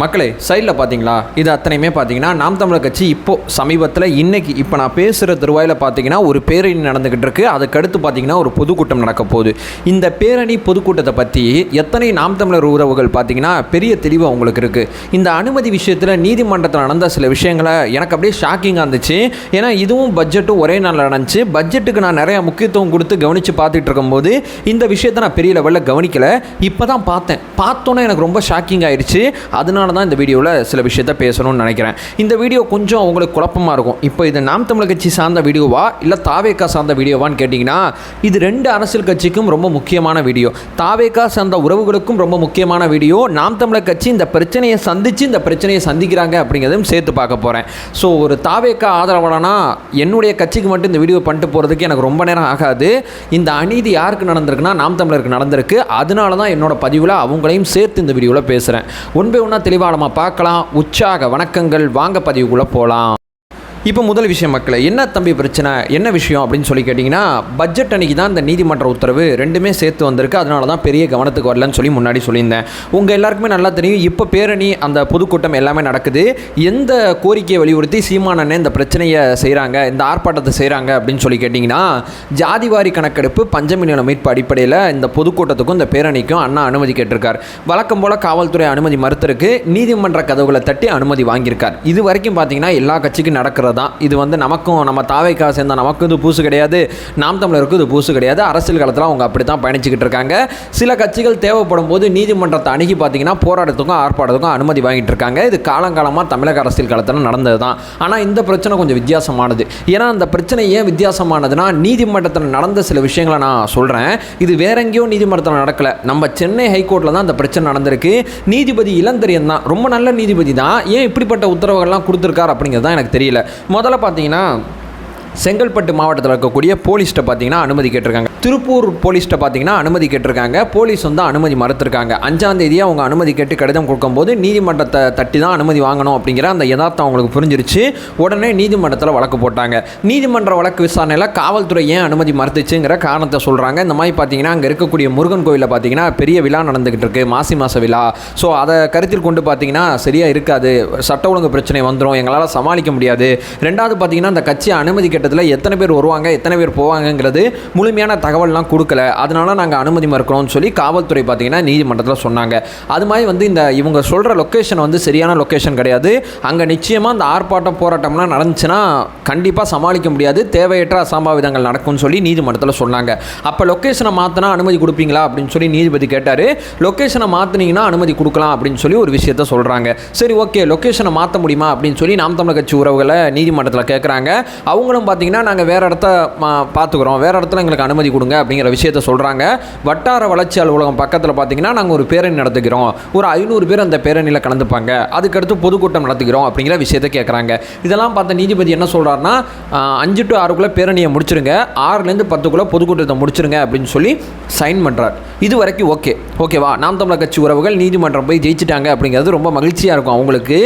மக்களே சைடில் பார்த்தீங்களா இது அத்தனையுமே பார்த்தீங்கன்னா நாம் தமிழர் கட்சி இப்போது சமீபத்தில் இன்றைக்கி இப்போ நான் பேசுகிற திருவாயில் பார்த்தீங்கன்னா ஒரு பேரணி நடந்துக்கிட்டு இருக்கு. அதுக்கடுத்து பார்த்தீங்கன்னா ஒரு பொதுக்கூட்டம் நடக்க போகுது. இந்த பேரணி பொதுக்கூட்டத்தை பற்றி எத்தனை நாம் தமிழர் உறவுகள் பார்த்தீங்கன்னா பெரிய தெளிவு அவங்களுக்கு இருக்குது இந்த அனுமதி விஷயத்தில் நீதிமன்றத்தில் நடந்த சில விஷயங்களை எனக்கு அப்படியே ஷாக்கிங்காக இருந்துச்சு. ஏன்னா இதுவும் பட்ஜெட்டும் ஒரே நாளில் நடந்துச்சு. பட்ஜெட்டுக்கு நான் நிறையா முக்கியத்துவம் கொடுத்து கவனித்து பார்த்துட்டு இருக்கும்போது இந்த விஷயத்தை நான் பெரிய லெவலில் கவனிக்கலை. இப்போ தான் பார்த்தேன். பார்த்தோன்னே எனக்கு ரொம்ப ஷாக்கிங் ஆயிடுச்சு. அதனால தான் இந்த வீடியோவில் சில விஷயத்த பேசணும்னு நினைக்கிறேன். இந்த வீடியோ கொஞ்சம் உங்களுக்கு குழப்பமாக இருக்கும். இப்போ இது நாம் தமிழ் கட்சி சார்ந்த வீடியோவா? இல்லை தாவேக்கா சார்ந்த வீடியோவான்னு கேட்டிங்கன்னா இது ரெண்டு அரசியல் கட்சிக்கும் ரொம்ப முக்கியமான வீடியோ. தாவேக்கா சார்ந்த உறவுகளுக்கும் ரொம்ப முக்கியமான வீடியோ. நாம் தமிழர் கட்சி இந்த பிரச்சனையை சந்தித்து இந்த பிரச்சனையை சந்திக்கிறாங்க அப்படிங்கிறதையும் சேர்த்து பார்க்க போகிறேன் ஸோ ஒரு தாவேக்கா ஆதரவாளனா என்னுடைய கட்சிக்கு மட்டும் இந்த வீடியோ பண்ணிட்டு போகிறதுக்கு எனக்கு ரொம்ப நேரம் ஆகாது. இந்த அநீதி யாருக்கு நடந்திருக்குன்னா நாம் தமிழருக்கு நடந்திருக்கு. அதனால தான் என்னோட பதிவில் அவங்களையும் சேர்த்து இந்த வீடியோவில் பேசுகிறேன் ஒன் பை ஒன்றா தெளிவாக நம்ம பார்க்கலாம். உற்சாக வணக்கங்கள். வாங்க பதிவுக்குள்ளே போகலாம் இப்போ முதல் விஷயம் மக்களை என்ன தம்பி பிரச்சனை என்ன விஷயம் அப்படின்னு சொல்லி கேட்டிங்கன்னா பட்ஜெட் அன்னைக்கு தான் இந்த நீதிமன்ற உத்தரவு ரெண்டுமே சேர்த்து வந்திருக்கு. அதனால தான் பெரிய கவனத்துக்கு வரலன்னு சொல்லி முன்னாடி சொல்லியிருந்தேன். உங்கள் எல்லாருக்குமே நல்லா தெரியும் இப்போ பேரணி அந்த பொதுக்கூட்டம் எல்லாமே நடக்குது. எந்த கோரிக்கையை வலியுறுத்தி சீமானண்ணே இந்த பிரச்சனையை செய்கிறாங்க இந்த ஆர்ப்பாட்டத்தை செய்கிறாங்க அப்படின்னு சொல்லி கேட்டிங்கன்னா ஜாதிவாரி கணக்கெடுப்பு பஞ்சமி நில மீட்பு அடிப்படையில் இந்த பொதுக்கூட்டத்துக்கும் இந்த பேரணிக்கும் அண்ணா அனுமதி கேட்டிருக்கார். வழக்கம் போல் காவல்துறை அனுமதி மறுத்திருக்கு நீதிமன்ற கதவுகளை தட்டி அனுமதி வாங்கியிருக்கார். இது வரைக்கும் பார்த்தீங்கன்னா எல்லா கட்சிக்கும் நடக்கிறது தான். இது வந்து நமக்கும் நம்ம தாவைக்கா சேர்ந்தால் நமக்கும் இது பூசு கிடையாது. நாம் தமிழருக்கும் இது பூசு கிடையாது. அரசியல் காலத்தில் அவங்க அப்படி தான் பயணிச்சுக்கிட்டு இருக்காங்க. சில கட்சிகள் தேவைப்படும் போது நீதிமன்றத்தை அணுகி பார்த்தீங்கன்னா போராட்டத்துக்கும் ஆர்ப்பாட்டத்துக்கும் அனுமதி வாங்கிட்டு இருக்காங்க. இது காலங்காலமாக தமிழக அரசியல் காலத்தில் நடந்தது தான் ஆனால் இந்த பிரச்சனை கொஞ்சம் வித்தியாசமானது. ஏன்னா அந்த பிரச்சனை ஏன் வித்தியாசமானதுன்னா நீதிமன்றத்தில் நடந்த சில விஷயங்களை நான் சொல்கிறேன் இது வேற எங்கேயோ நீதிமன்றத்தில் நடக்கலை. நம்ம சென்னை ஹைகோர்ட்டில் தான் அந்த பிரச்சனை நடந்திருக்கு. நீதிபதி இளந்தரியன் தான். ரொம்ப நல்ல நீதிபதி தான். ஏன் இப்படிப்பட்ட உத்தரவுகள்லாம் கொடுத்துருக்காரு அப்படிங்கிறது தான் எனக்கு தெரியல. முதல்ல பார்த்தீங்கன்னா செங்கல்பட்டு மாவட்டத்தில் இருக்கக்கூடிய போலீஸ்கிட்ட பார்த்தீங்கன்னா அனுமதி கேட்டிருக்காங்க. திருப்பூர் போலீஸ்கிட்ட பார்த்தீங்கன்னா அனுமதி கேட்டிருக்காங்க. போலீஸ் வந்து அனுமதி மறுத்திருக்காங்க. அஞ்சாம் தேதி அவங்க அனுமதி கேட்டு கடிதம் கொடுக்கும்போது நீதிமன்றத்தை தட்டி தான் அனுமதி வாங்கணும் அப்படிங்கிற அந்த யதார்த்தம் அவங்களுக்கு புரிஞ்சிருச்சு. உடனே நீதிமன்றத்தில் வழக்கு போட்டாங்க. நீதிமன்ற வழக்கு விசாரணையில் காவல்துறை ஏன் அனுமதி மறுத்துச்சுங்கிற காரணத்தை சொல்கிறாங்க இந்த மாதிரி பார்த்தீங்கன்னா அங்கே இருக்கக்கூடிய முருகன் கோயிலில் பார்த்தீங்கன்னா பெரிய விழா நடந்துகிட்டு இருக்கு. மாசி மாச விழா. ஸோ அதை கருத்தில் கொண்டு பார்த்தீங்கன்னா சரியாக இருக்காது. சட்ட ஒழுங்கு பிரச்சனை வந்துடும் எங்களால் சமாளிக்க முடியாது. ரெண்டாவது பார்த்தீங்கன்னா அந்த கட்சி அனுமதி கேட்டதில் எத்தனை பேர் வருவாங்க எத்தனை பேர் போவாங்கங்கிறது முழுமையான தகவல்லாம் கொடுக்கல. அதனால நாங்கள் அனுமதி மறுக்கிறோம்னு சொல்லி காவல்துறை பார்த்தீங்கன்னா நீதிமன்றத்தில் சொன்னாங்க. அது மாதிரி வந்து இந்த இவங்க சொல்கிற லொக்கேஷன் வந்து சரியான லொக்கேஷன் கிடையாது. அங்கே நிச்சயமாக அந்த ஆர்ப்பாட்டம் போராட்டம்லாம் நடந்துச்சுன்னா கண்டிப்பாக சமாளிக்க முடியாது. தேவையற்ற அசம்பாவிதங்கள் நடக்கும்னு சொல்லி நீதிமன்றத்தில் சொன்னாங்க. அப்போ லொக்கேஷனை மாற்றினா அனுமதி கொடுப்பீங்களா அப்படின்னு சொல்லி நீதிபதி கேட்டார். லொக்கேஷனை மாற்றினீங்கன்னா அனுமதி கொடுக்கலாம் அப்படின்னு சொல்லி ஒரு விஷயத்த சொல்கிறாங்க சரி ஓகே லொக்கேஷனை மாற்ற முடியுமா அப்படின்னு சொல்லி நாம் தமிழர் கட்சி உறவுகளை நீதிமன்றத்தில் கேட்குறாங்க அவங்களும் பார்த்தீங்கன்னா நாங்கள் வேறு இடத்த பார்த்துக்குறோம். வேறு இடத்துல எங்களுக்கு அனுமதி கொடுங்க அப்படிங்கிற விஷயத்த சொல்கிறாங்க வட்டார வளர்ச்சி அலுவலகம் பக்கத்தில் பார்த்தீங்கன்னா நாங்கள் ஒரு பேரணி நடத்துகிறோம். ஒரு ஐநூறு பேர் அந்த பேரணியில் கலந்துப்பாங்க. அதுக்கடுத்து பொதுக்கூட்டம் நடத்துகிறோம் அப்படிங்கிற விஷயத்த கேட்குறாங்க இதெல்லாம் பார்த்த நீதிபதி என்ன சொல்கிறாருன்னா அஞ்சு டு ஆறுக்குள்ளே பேரணியை முடிச்சிருங்க. ஆறுலேருந்து பத்துக்குள்ளே பொதுக்கூட்டத்தை முடிச்சிருங்க அப்படின்னு சொல்லி சைன் பண்ணுறார் இது வரைக்கும் ஓகே. ஓகேவா? நாம் தமிழர் கட்சி உறவுகள் நீதிமன்றம் போய் ஜெயிச்சிட்டாங்க அப்படிங்கிறது ரொம்ப மகிழ்ச்சியாக இருக்கும் அவங்களுக்கு.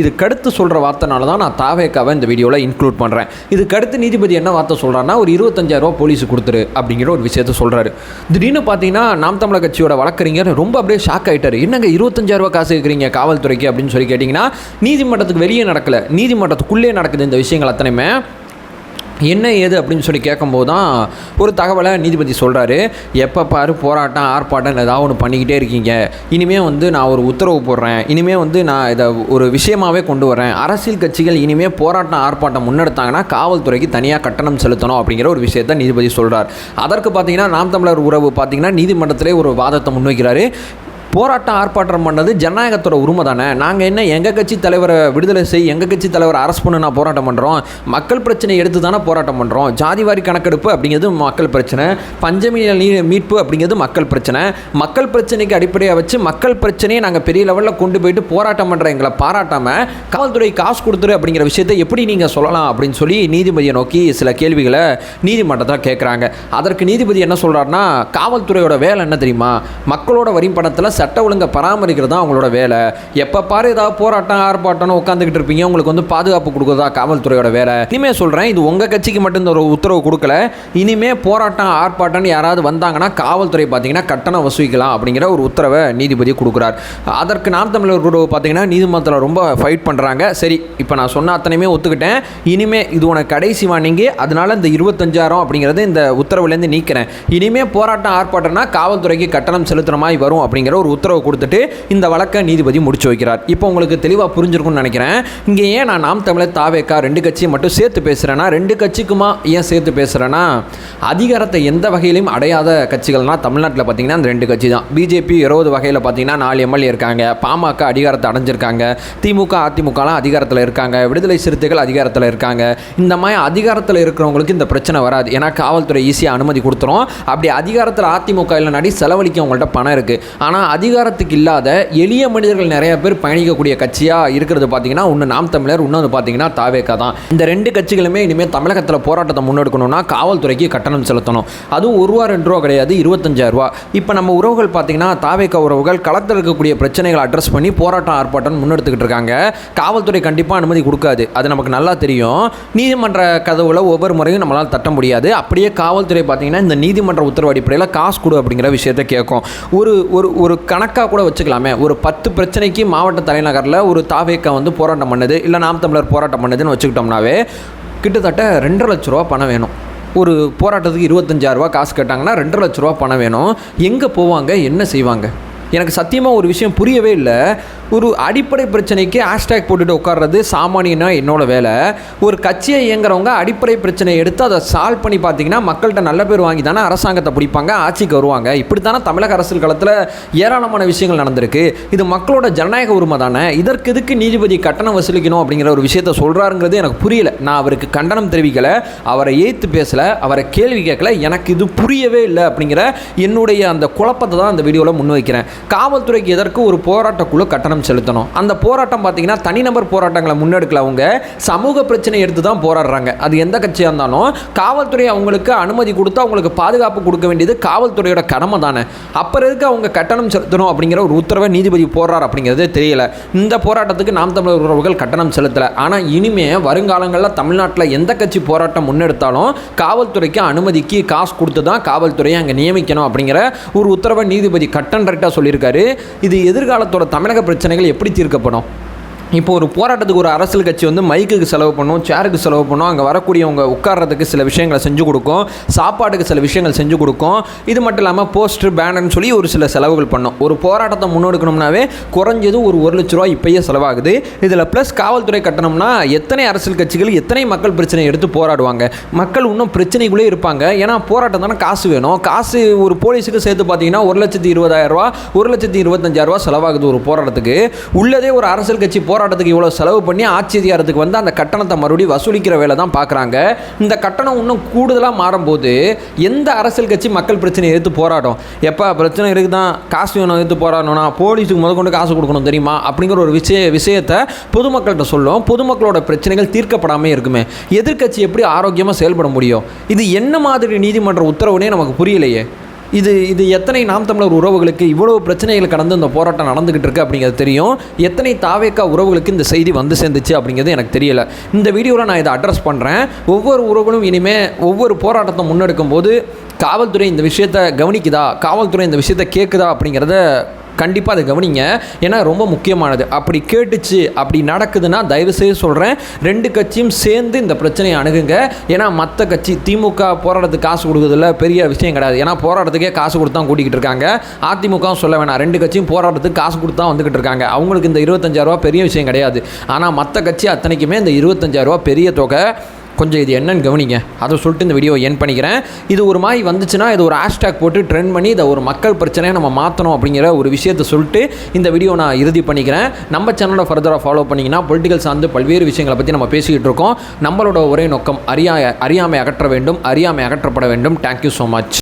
இதுக்கடுத்து சொல்கிற வார்த்தைனால தான் நான் தாவேக்காவை இந்த வீடியோவில் இன்க்ளூட் பண்ணுறேன் இதுக்கடுத்து நீதிபதி என்ன வார்த்தை சொல்கிறாருன்னா ஒரு இருபத்தஞ்சாயிரரூவா போலீஸ் கொடுத்துரு அப்படிங்கிற ஒரு விஷயத்த சொல்கிறாரு திடீர்னு பார்த்தீங்கன்னா நாம் தமிழர் கட்சியோட வழக்கறிஞர் ரொம்ப அப்படியே ஷாக் ஆகிட்டார் என்னங்க இருபத்தஞ்சாயிரரூவா காசு இருக்கிறீங்க காவல்துறைக்கு? அப்படின்னு சொல்லி கேட்டிங்கன்னா நீதிமன்றத்துக்கு வெளியே நடக்கலை. நீதிமன்றத்துக்குள்ளே நடக்குது இந்த விஷயங்கள் அத்தனையுமே. என்ன ஏது அப்படின்னு சொல்லி கேட்கும்போது தான் ஒரு தகவலை நீதிபதி சொல்கிறாரு எப்போ பாரு போராட்டம் ஆர்ப்பாட்டம் ஏதாவது ஒன்று பண்ணிக்கிட்டே இருக்கீங்க. இனிமேல் வந்து நான் ஒரு உத்தரவு போடுறேன். இனிமேல் வந்து நான் இதை ஒரு விஷயமாகவே கொண்டு வரேன். அரசியல் கட்சிகள் இனிமேல் போராட்டம் ஆர்ப்பாட்டம் முன்னெடுத்தாங்கன்னா காவல்துறைக்கு தனியாக கட்டணம் செலுத்தணும் அப்படிங்கிற ஒரு விஷயத்தை நீதிபதி சொல்கிறார் அதற்கு பார்த்தீங்கன்னா நாம் தமிழர் உறவு பார்த்தீங்கன்னா நீதிமன்றத்திலே ஒரு வாதத்தை முன்வைக்கிறாரு. போராட்டம் ஆர்ப்பாட்டம் பண்ணது ஜனநாயகத்தோட உரிமை தானே? நாங்கள் என்ன எங்கள் கட்சி தலைவரை விடுதலை செய் எங்கள் கட்சி தலைவரை அரசு பண்ணு நான் போராட்டம் பண்ணுறோம் மக்கள் பிரச்சனை எடுத்து தானே போராட்டம் பண்ணுறோம் ஜாதிவாரி கணக்கெடுப்பு அப்படிங்கிறது மக்கள் பிரச்சனை. பஞ்சமி நீர் மீட்பு அப்படிங்கிறது மக்கள் பிரச்சனை. மக்கள் பிரச்சனைக்கு அடிப்படையாக வச்சு மக்கள் பிரச்சனையை நாங்கள் பெரிய லெவலில் கொண்டு போயிட்டு போராட்டம் பண்ணுற எங்களை பாராட்டாமல் காவல்துறை காசு கொடுத்துரு அப்படிங்கிற விஷயத்தை எப்படி நீங்கள் சொல்லலாம் அப்படின்னு சொல்லி நீதிபதியை நோக்கி சில கேள்விகளை நீதிமன்றத்தில் கேட்குறாங்க அதற்கு நீதிபதி என்ன சொல்கிறாருன்னா காவல்துறையோட வேலை என்ன தெரியுமா? மக்களோட வரி பணத்தில் சட்ட ஒழுங்கை பராமரிக்கிறது தான் அவங்களோட வேலை. எப்போ பாரு ஏதாவது போராட்டம் ஆர்ப்பாட்டம்னு உட்காந்துக்கிட்டு இருப்பீங்க உங்களுக்கு வந்து பாதுகாப்பு கொடுக்குறதா காவல்துறையோட வேலை. இனிமே சொல்கிறேன் இது உங்கள் கட்சிக்கு மட்டும் இந்த ஒரு உத்தரவு கொடுக்கல. இனிமே போராட்டம் ஆர்ப்பாட்டம்னு யாராவது வந்தாங்கன்னா காவல்துறை பார்த்தீங்கன்னா கட்டணம் வசூலிக்கலாம் அப்படிங்கிற ஒரு உத்தரவை நீதிபதி கொடுக்குறார். அதற்கு நாம் தமிழர் குழு பார்த்தீங்கன்னா நீதிமன்றத்தில் ரொம்ப ஃபைட் பண்ணுறாங்க சரி இப்போ நான் சொன்ன அத்தனையுமே ஒத்துக்கிட்டேன். இனிமே இது உனக்கு கடைசி வார்னிங்கு அதனால இந்த இருபத்தஞ்சாயிரம் அப்படிங்கிறது இந்த உத்தரவுலேருந்து நீக்கிறேன். இனிமே போராட்டம் ஆர்ப்பாட்டம்னா காவல்துறைக்கு கட்டணம் செலுத்துகிற மாதிரி வரும் அப்படிங்கிற ஒரு உத்தரவு கொடுத்துட்டு இந்த வழக்கை நீதிபதி முடிச்சு வைக்கிறார். இப்போ உங்களுக்கு தெளிவாக புரிஞ்சிருக்கும்னு நினைக்கிறேன். இங்கே ஏன் நான் நாம் தமிழர் தாவேக்கா ரெண்டு கட்சியை மட்டும் சேர்த்து பேசுகிறேன்னா ரெண்டு கட்சிக்குமா ஏன் சேர்த்து பேசுகிறேன்னா அதிகாரத்தை எந்த வகையிலும் அடையாத கட்சிகள்னா தமிழ்நாட்டில் பார்த்தீங்கன்னா அந்த ரெண்டு கட்சி தான். பிஜேபி இருபது வகையில் பார்த்தீங்கன்னா நாலு எம்எல்ஏ இருக்காங்க. பாமக அதிகாரத்தை அடைஞ்சிருக்காங்க. திமுக அதிமுகலாம் அதிகாரத்தில் இருக்காங்க. விடுதலை சிறுத்தைகள் அதிகாரத்தில் இருக்காங்க. இந்த மாதிரி அதிகாரத்தில் இருக்கிறவங்களுக்கு இந்த பிரச்சனை வராது. ஏன்னா காவல்துறை ஈஸியாக அனுமதி கொடுத்துரும். அப்படி அதிகாரத்தில் அதிமுக இல்லைனாடி செலவழிக்க அவங்கள்ட்ட பணம் இருக்குது ஆனால் அதிகாரத்துக்கு இல்லாத எளிய மனிதர்கள் நிறைய பேர் பயணிக்கக்கூடிய கட்சியாக இருக்கிறது பார்த்தீங்கன்னா ஒன்று நாம் தமிழர் இன்னொன்று பார்த்தீங்கன்னா தாவேக்கா தான். இந்த ரெண்டு கட்சிகளுமே இனிமேல் தமிழகத்தில் போராட்டத்தை முன்னெடுக்கணும்னா காவல்துறைக்கு கட்டணம் செலுத்தணும். அதுவும் ஒரு ரூபா ரெண்டு ரூபா கிடையாது இருபத்தஞ்சாயிரம் ரூபா. இப்போ நம்ம உறவுகள் பார்த்தீங்கன்னா தாவேக்கா உறவுகள் களத்தில் இருக்கக்கூடிய பிரச்சனைகளை அட்ரஸ் பண்ணி போராட்டம் ஆர்ப்பாட்டம் முன்னெடுத்துக்கிட்டு இருக்காங்க. காவல்துறை கண்டிப்பாக அனுமதி கொடுக்காது. அது நமக்கு நல்லா தெரியும். நீதிமன்ற கதவுல ஒவ்வொரு முறையும் நம்மளால் தட்ட முடியாது. அப்படியே காவல்துறை பார்த்தீங்கன்னா இந்த நீதிமன்ற உத்தரவு அடிப்படையில் காசு கொடு அப்படிங்கிற விஷயத்தை கேட்கும் ஒரு ஒரு ஒரு கணக்காக கூட வச்சுக்கலாமே. ஒரு பத்து பிரச்சனைக்கு மாவட்ட தலைநகரில் ஒரு தாவேக்கா வந்து போராட்டம் பண்ணுது இல்லை நாம் தமிழர் போராட்டம் பண்ணுதுன்னு வச்சுக்கிட்டோம்னாவே கிட்டத்தட்ட ரெண்டரை லட்ச ரூபா பணம் வேணும். ஒரு போராட்டத்துக்கு இருபத்தஞ்சாயிரரூபா காசு கேட்டாங்கன்னா ரெண்டரை லட்ச ரூபா பணம் வேணும். எங்கே போவாங்க? என்ன செய்வாங்க? எனக்கு சத்தியமாக ஒரு விஷயம் புரியவே இல்லை. ஒரு அடிப்படை பிரச்சனைக்கு ஹேஷ்டேக் போட்டுட்டு உட்கார்றது சாமானியனா என்னோட வேலை. ஒரு கட்சியை இயங்குறவங்க அடிப்படை பிரச்சனையை எடுத்து அதை சால்வ் பண்ணி பார்த்தீங்கன்னா மக்கள்கிட்ட நல்ல பேர் வாங்கி தானே அரசாங்கத்தை பிடிப்பாங்க ஆட்சிக்கு வருவாங்க. இப்படி தானே தமிழக அரசியல் காலத்தில் ஏராளமான விஷயங்கள் நடந்திருக்கு. இது மக்களோட ஜனநாயக உரிமை தானே. இதற்கு எதுக்கு நீதிபதி கட்டணம் வசூலிக்கணும் அப்படிங்கிற ஒரு விஷயத்த சொல்கிறாருங்கிறது எனக்கு புரியல. நான் அவருக்கு கண்டனம் தெரிவிக்கலை அவரை ஏற்று பேசலை அவரை கேள்வி கேட்கல. எனக்கு இது புரியவே இல்லை அப்படிங்கிற என்னுடைய அந்த குழப்பத்தை தான் அந்த வீடியோவில் முன்வைக்கிறேன். காவல்துறைக்கு எதற்கு ஒரு போராட்டக்குழு கட்டணம் செலுத்தணும்? அந்த போராட்டம் பார்த்தீங்கன்னா தனிநபர் போராட்டங்களை முன்னெடுக்கல அவங்க. சமூக பிரச்சனை எடுத்து தான் போராடுறாங்க. அது எந்த கட்சியாக இருந்தாலும் காவல்துறை அவங்களுக்கு அனுமதி கொடுத்து அவங்களுக்கு பாதுகாப்பு கொடுக்க வேண்டியது காவல்துறையோட கடமை தானே. அப்புறம் எதுக்கு அவங்க கட்டணம் செலுத்தணும் அப்படிங்கிற ஒரு உத்தரவை நீதிபதி போடுறார் அப்படிங்கிறது தெரியல. இந்த போராட்டத்துக்கு நாம் தமிழர் உறவுகள் கட்டணம் செலுத்தலை. ஆனால் இனிமே வருங்காலங்களில் தமிழ்நாட்டில் எந்த கட்சி போராட்டம் முன்னெடுத்தாலும் காவல்துறைக்கு அனுமதிக்கு காசு கொடுத்து தான் காவல்துறையை அங்கே நியமிக்கணும் அப்படிங்கிற ஒரு உத்தரவை நீதிபதி கட்டன் ரைட்டாக சொல்லியிருக்காரு இது எதிர்காலத்தோட தமிழக பிரச்சனைகள் எப்படி தீர்க்கப்படும்? இப்போ ஒரு போராட்டத்துக்கு ஒரு அரசியல் கட்சி வந்து மைக்குக்கு செலவு பண்ணும் சேருக்கு செலவு பண்ணும் அங்கே வரக்கூடியவங்க உட்கார்றதுக்கு சில விஷயங்களை செஞ்சு கொடுக்கும் சாப்பாட்டுக்கு சில விஷயங்கள் செஞ்சு கொடுக்கும். இது மட்டும் இல்லாமல் போஸ்டர் பேனர்னு சொல்லி ஒரு சில செலவுகள் பண்ணும். ஒரு போராட்டத்தை முன்னெடுக்கணும்னாவே குறைஞ்சது ஒரு ஒரு லட்ச ரூபா இப்பயே செலவாகுது. இதில் ப்ளஸ் காவல்துறை கட்டணம்னா எத்தனை அரசியல் கட்சிகள் எத்தனை மக்கள் பிரச்சனை எடுத்து போராடுவாங்க? மக்கள் இன்னும் பிரச்சனைக்குள்ளே இருப்பாங்க. ஏன்னா போராட்டம் தானே காசு வேணும். காசு ஒரு போலீஸுக்கு சேர்த்து பார்த்தீங்கன்னா ஒரு லட்சத்தி இருபதாயிரம் ரூபா ஒரு லட்சத்தி இருபத்தஞ்சாயிரம் ரூபா செலவாகுது ஒரு போராட்டத்துக்கு. உள்ளதே ஒரு அரசியல் கட்சி போராட்டத்துக்கு இவ்வளோ செலவு பண்ணி ஆட்சி அதிகாரத்துக்கு வந்து அந்த கட்டணத்தை மறுபடியும் வசூலிக்கிற வேலை தான் பார்க்குறாங்க. இந்த கட்டணம் இன்னும் கூடுதலாக மாறும்போது எந்த அரசியல் கட்சி மக்கள் பிரச்சனையை எடுத்து போராட்டம் எப்போ பிரச்சனை இருக்குதான் காசு வேணும் எடுத்து போராடணும்னா போலீஸுக்கு முத கொண்டு காசு கொடுக்கணும் தெரியுமா? அப்படிங்கிற ஒரு விஷய விஷயத்தை பொதுமக்கள்கிட்ட சொல்லும். பொதுமக்களோட பிரச்சனைகள் தீர்க்கப்படாமல் இருக்குமே. எதிர்க்கட்சி எப்படி ஆரோக்கியமாக செயல்பட முடியும்? இது என்ன மாதிரி நீதிமன்ற உத்தரவுனே நமக்கு புரியலையே. இது இது எத்தனை நாம் தமிழர் உறவுகளுக்கு இவ்வளவு பிரச்சனைகள் கடந்து இந்த போராட்டம் நடந்துகிட்டு இருக்கு அப்படிங்கிறது தெரியும். எத்தனை தாவேக்கா உறவுகளுக்கு இந்த செய்தி வந்து சேர்ந்துச்சு அப்படிங்கிறது எனக்கு தெரியல. இந்த வீடியோவில் நான் இதை அட்ரஸ் பண்ணுறேன் ஒவ்வொரு உறவுகளும் இனிமேல் ஒவ்வொரு போராட்டத்தை முன்னெடுக்கும் போது காவல்துறை இந்த விஷயத்தை கவனிக்குதா? காவல்துறை இந்த விஷயத்தை கேட்குதா அப்படிங்கிறத கண்டிப்பாக அதை கவனிங்க. ஏன்னா ரொம்ப முக்கியமானது. அப்படி கேட்டுச்சு அப்படி நடக்குதுன்னா தயவு செய்து சொல்கிறேன் ரெண்டு கட்சியும் சேர்ந்து இந்த பிரச்சனையை அணுகுங்க. ஏன்னா மற்ற கட்சி திமுக போராட்டத்துக்கு காசு கொடுக்குறதுல பெரிய விஷயம் கிடையாது. ஏன்னா போராட்டத்துக்கே காசு கொடுத்து தான் கூட்டிகிட்டு இருக்காங்க. அதிமுகவும் சொல்ல வேணாம். ரெண்டு கட்சியும் போராட்டத்துக்கு காசு கொடுத்து தான் வந்துக்கிட்டு இருக்காங்க. அவங்களுக்கு இந்த இருபத்தஞ்சாயிரரூவா பெரிய விஷயம் கிடையாது. ஆனால் மற்ற கட்சி அத்தனைக்குமே இந்த இருபத்தஞ்சாயிரரூவா பெரிய தொகை. கொஞ்சம் இது என்னன்னு கவனிங்க. அதை சொல்லிட்டு இந்த வீடியோ என் பண்ணிக்கிறேன். இது ஒரு மாதிரி வந்துச்சுன்னா இது ஒரு ஹேஷ்டேக் போட்டு ட்ரெண்ட் பண்ணி இதை ஒரு மக்கள் பிரச்சனையை நம்ம மாற்றணும் அப்படிங்கிற ஒரு விஷயத்தை சொல்லிட்டு இந்த வீடியோ நான் இறுதி பண்ணிக்கிறேன். நம்ம சேனலை ஃபர்தராக ஃபாலோ பண்ணிங்கன்னா பொலிட்டிக்கல் சார்ந்து பல்வேறு விஷயங்களை பற்றி நம்ம பேசிக்கிட்டு இருக்கோம். நம்மளோட ஒரே நோக்கம் அறியா அறியாமை அகற்ற வேண்டும் அறியாமை அகற்றப்பட வேண்டும். Thank you so much